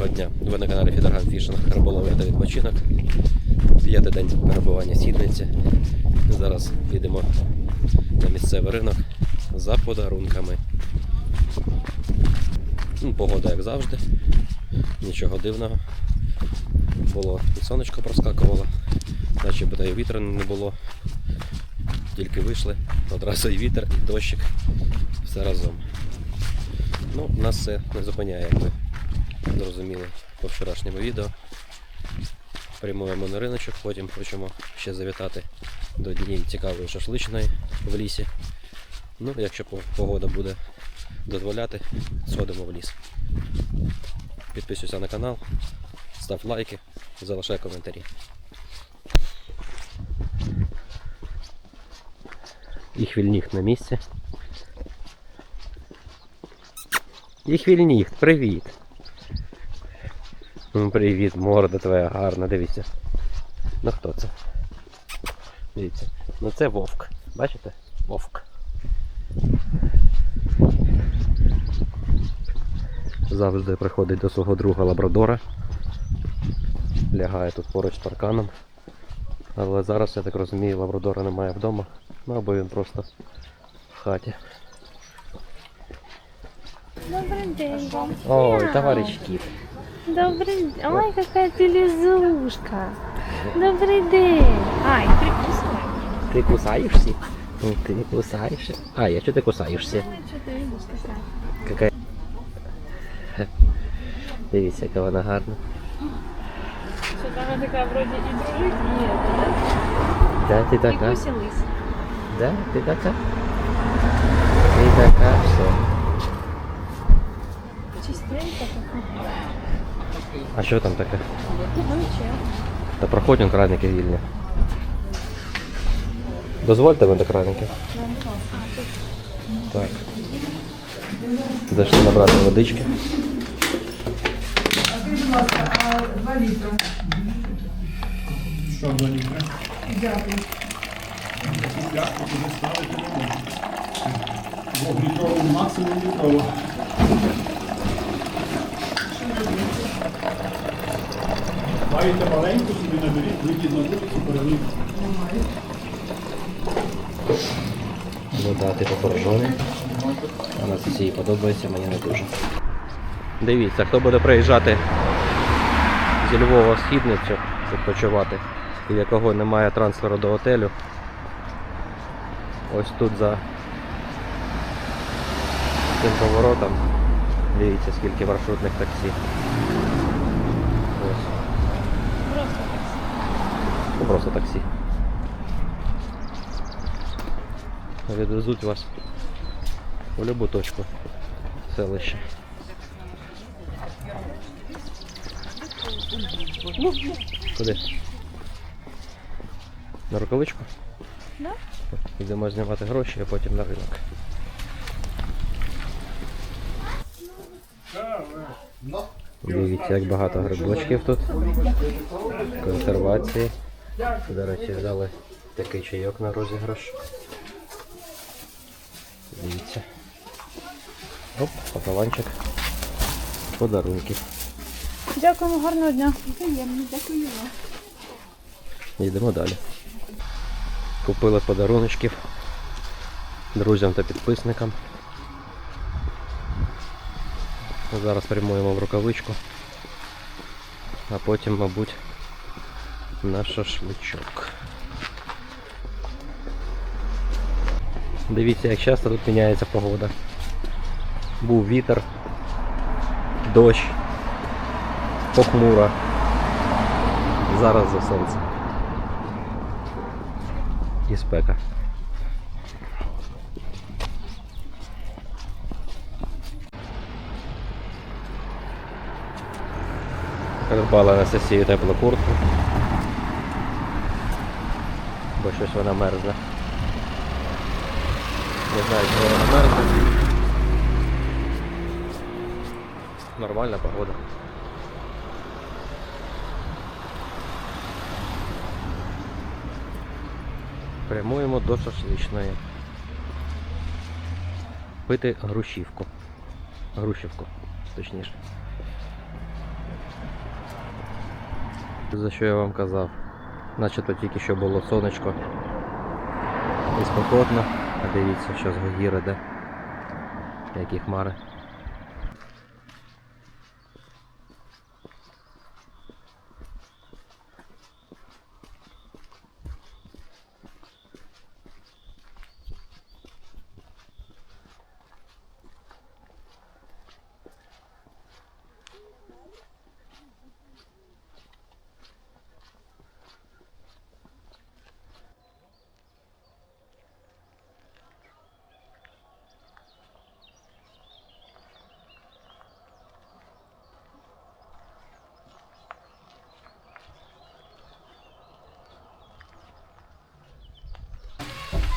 Доброго дня! Ви на каналі Фідерган Фішинг, риболовля та відпочинок. П'ятий день перебування в. Зараз їдемо на місцевий ринок за подарунками. Ну, погода як завжди, нічого дивного. Було і сонечко проскакувало, наче би та вітру не було. Тільки вийшли, одразу і вітер, і дощик, все разом. Ну, нас це не зупиняє, як ви зрозуміли по вчорашньому відео. Прямуємо на риночок, потім хочемо ще завітати до однієї цікавої шашличної в лісі. Ну, якщо погода буде дозволяти, сходимо в ліс. Підписуйся на канал, став лайки, залишай коментарі. І хвільніг на місці. І хвільніг, привіт. Ну, привіт, морда твоя гарна, дивіться. Ну хто це? Дивіться. Ну це вовк. Бачите? Вовк. Завжди приходить до свого друга лабрадора. Лягає тут поруч з парканом. Але зараз, я так розумію, лабрадора немає вдома. Ну або він просто в хаті. Добрый день вам. Ой, Мяу. товарищ кіт. Добрый день. Ой, какая ты лизушка. Добрый день. Ай, прикусывай. Ти кусаєшся? Ну, ти не кусаєшся. А, я що ти кусаєшся? Что ты видишь такая? Какая... Дивіться, яка вона гарна. Что-то она такая вроде и дружит, и это, Да, ти да? И така? кусилась. Да, ти така? Ти така, все. А що там таке? Ну? Та проходять краники вільні. Дозвольте мене краники. Так. Зайшли набрати водички. Що, два літри? Дякую. Пляшку туди ставити не можна. Двохлітрову, максимум літрову. Маєте маленьку, собі наберіть, вийдіть на вулицю, перелив. Вода типу порожоний. Вона всі подобається, мені не дуже. Дивіться, хто буде приїжджати зі Львова в східницю відпочивати, і якого немає трансферу до готелю. Ось тут за цим поворотом. Дивіться, скільки маршрутних таксі. Ось. Просто Ну, просто таксі. Відвезуть вас у любу точку селища. Куди? На рукавичку? Да. Йдемо знімати гроші, а потім на ринок. Дивіться, як багато грибочків тут. Консервації. До речі, взяли такий чайок на розіграш. Дивіться. Оп, паталанчик. Подарунки. Дякуємо, гарного дня. Приємно, дякую вам. Йдемо далі. Купили подаруночків друзям та підписникам. Зараз прямуємо в рукавичку, а потім, мабуть, на шашличок. Дивіться, як часто тут міняється погода. Був вітер, дощ, похмуро. Зараз за сонце. І спека. Придбала Анастасію теплу куртку. Бо щось вона мерзне. Не знаю, чого вона мерзне. Нормальна погода. Прямуємо до шашличної. Пити грушівку. Грушівку, точніше. За що я вам казав? Начебто тільки що було сонечко. І спокотно. А дивіться, що з гогіри, де Які хмари.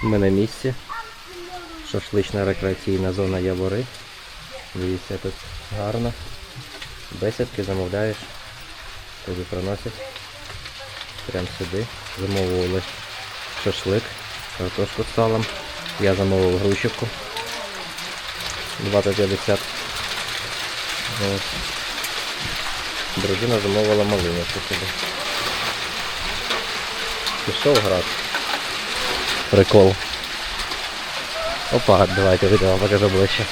Ми на місці. Шашлична рекреаційна зона Явори. Дивіться, тут гарно. Бесідки замовляєш. Тобі приносять. Прямо сюди. Замовували шашлик, картошку з салом. Я замовив грушівку. 2,50. Ось. Дружина замовила малиночку собі. Пішов грати. Прикол. Опа, давайте відео покажу ближче.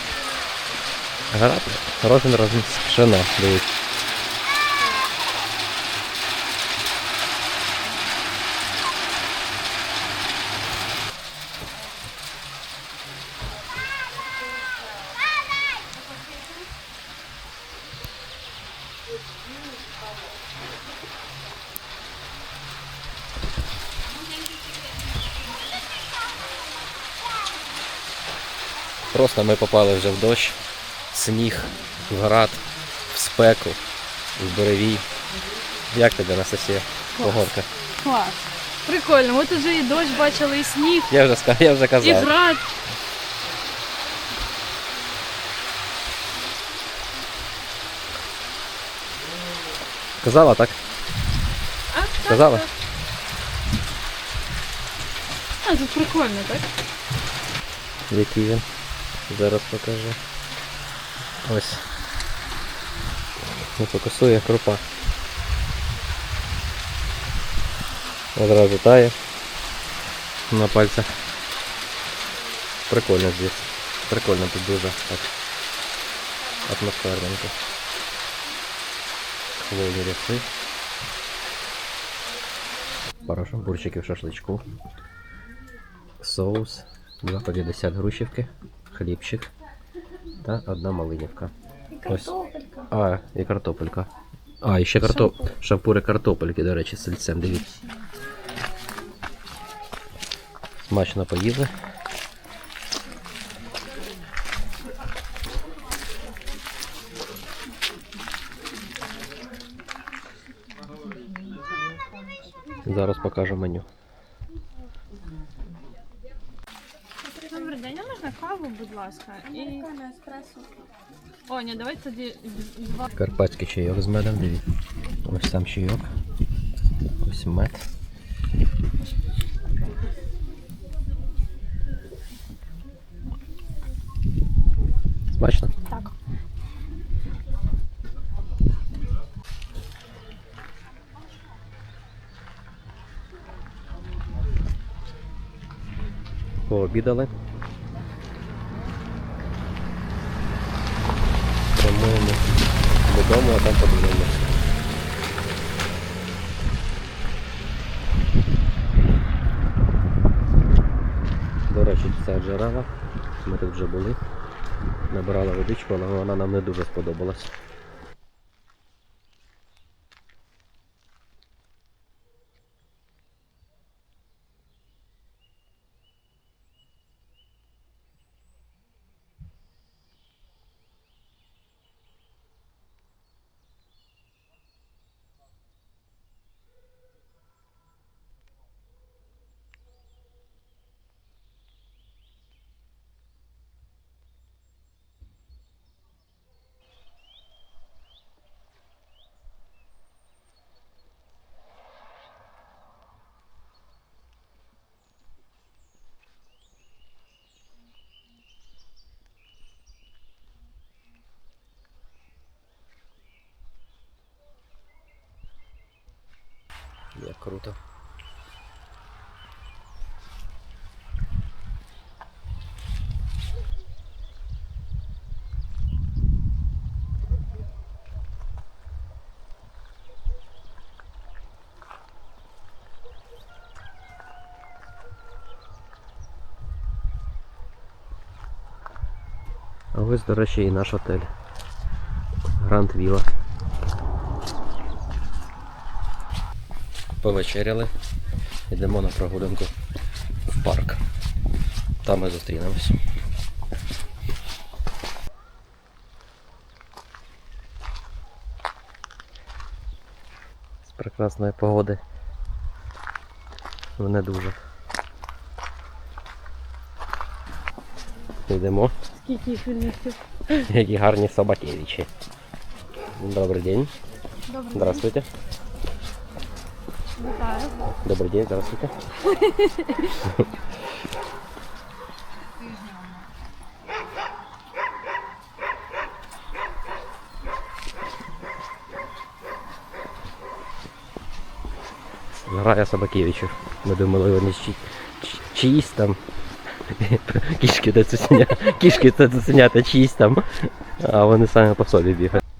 Град, розмір розмір пшено, дивіться. Просто ми попали вже в дощ, сніг, в град, в спеку, в буревій. Як тобі, Анастасія? Погодка? Клас. Прикольно, от уже і дощ бачили, і сніг, Я вже сказав, я вже і казав. град. Казала так? А, так, так. А, тут прикольно, так? Який він? Зараз покажу. Ось. Не фокусує крупа. Одразу тає на пальцях. Прикольно здесь. Прикольно тут дуже так. Атмосферненько. Хвойні ліси. Пару шампурчиків шашличку. Соус. 2,50 грушівки, хлібчик та одна малинівка. Ось. А, і картопелька. А, і ще картоп... шампури картопельки, до речі, з сельцем, дивіться. Смачно поїли. Зараз покажу меню. ласка? І... О, ні, давайте тоді два. Карпатський чайок з медом, дивіться. Ось сам чайок. Ось мед. Смачно? Так. Пообідали. Вже були. Набирали водичку, але вона нам не дуже сподобалась. Як круто. А ось, до речі, і наш отель. Гранд Віла. Повечеряли. Йдемо на прогулянку в парк. Там ми зустрінемось. З прекрасної погоди. В не дуже. Йдемо. Скільки їх відмістив? Які гарні собакевичі. Добрий день. Добре. Здравствуйте. Вітаю. Добрый день, здравствуйте. Грає Собакевичів. Ми думали, вони чи, чи, чиїсь там. Кішки це цуценя. Кішки це цуценята чиїсь там. А вони самі по собі бігають.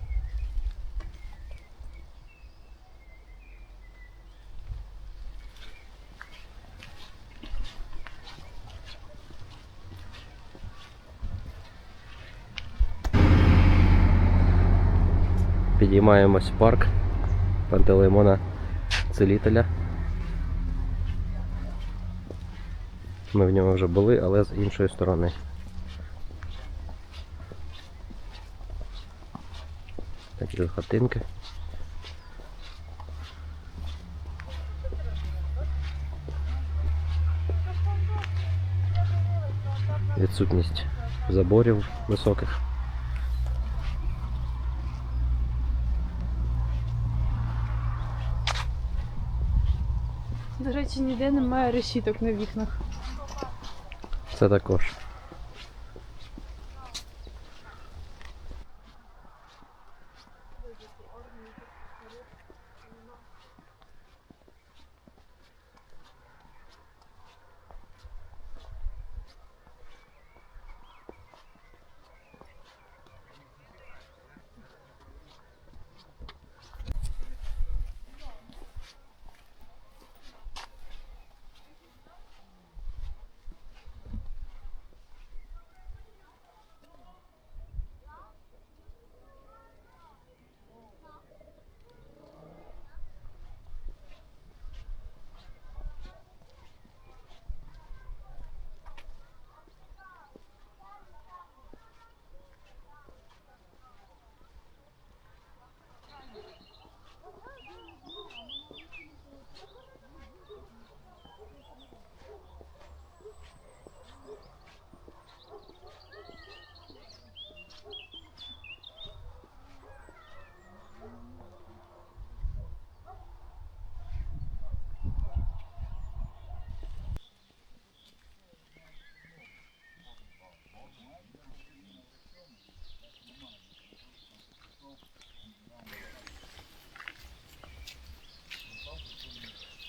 Підіймаємось в парк Пантелеймона Целителя. Ми в ньому вже були, але з іншої сторони. Такі хатинки. Відсутність заборів високих. Речі, ніде немає решіток на вікнах. Це також.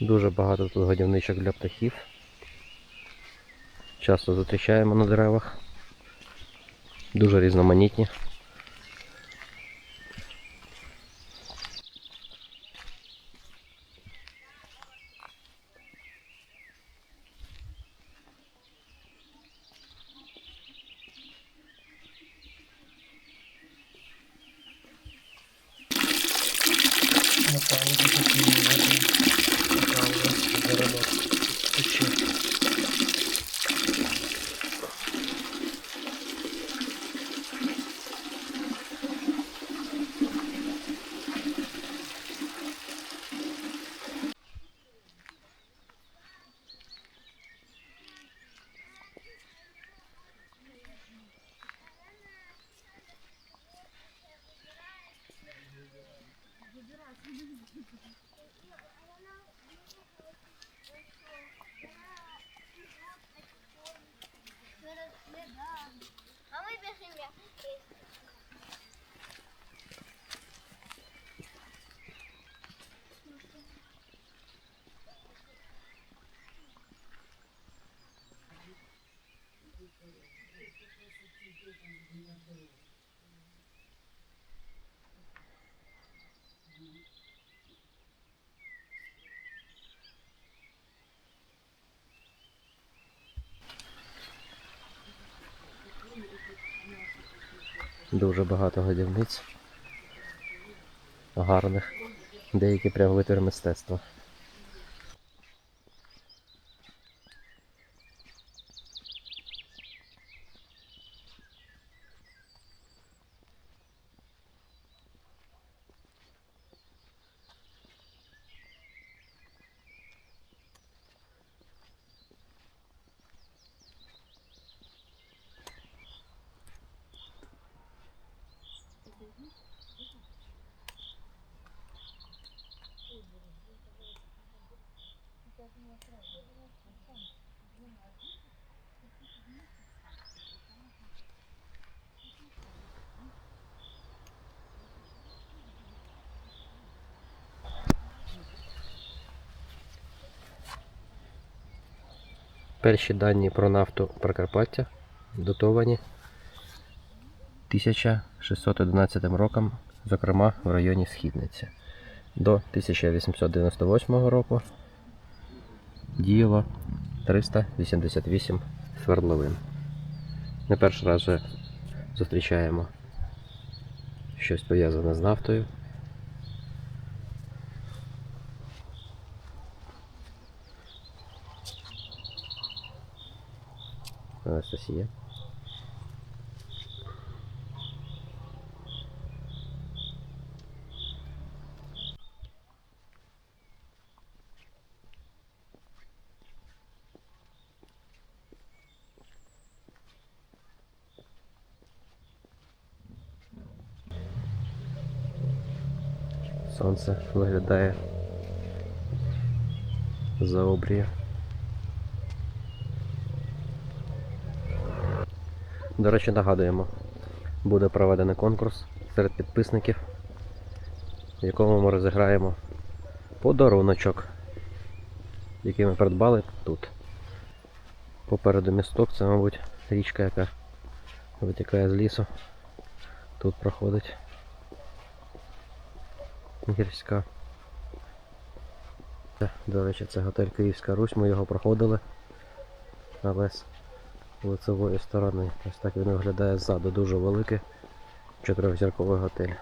Дуже багато тут годівничок для птахів. Часто зустрічаємо на деревах. Дуже різноманітні. А мы Mm-hmm. Дуже багато годівниць. Гарних. Деякі прям витвір мистецтва. Перші дані про нафту Прикарпаття датовані 1611 роком, зокрема в районі Східниці. До 1898 року діяло 388 свердловин. Не перший раз вже зустрічаємо щось пов'язане з нафтою. Анастасія. Сонце виглядає за обрію. До речі, нагадуємо, буде проведений конкурс серед підписників, в якому ми розіграємо подаруночок, який ми придбали тут. Попереду місток, це, мабуть, річка, яка витікає з лісу. Тут проходить гірська. Це, До речі, це готель Київська Русь, ми його проходили. Але з лицевої сторони. Ось так він виглядає ззаду. Дуже великий чотирьохзірковий готель.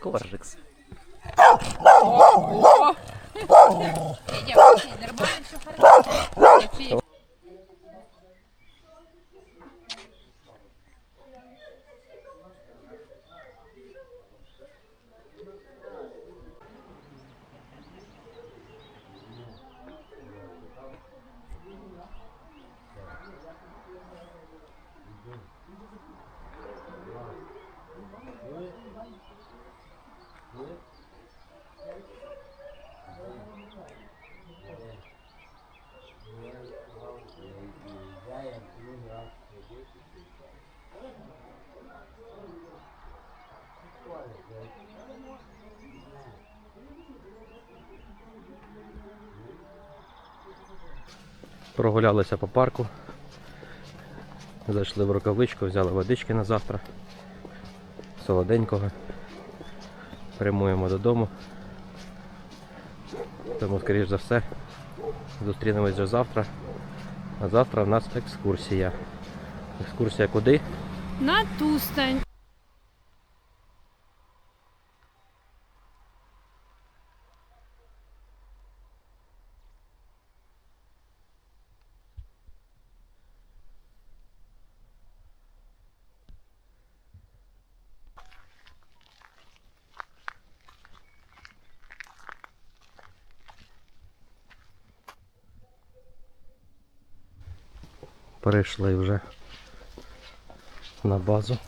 Коржикс. Прогулялися по парку. Зайшли в рукавичку, взяли водички на завтра. Солоденького. Прямуємо додому. Тому, скоріш за все, зустрінемось вже завтра. А завтра в нас екскурсія. Екскурсія куди? На тустань. Перейшли вже на базу.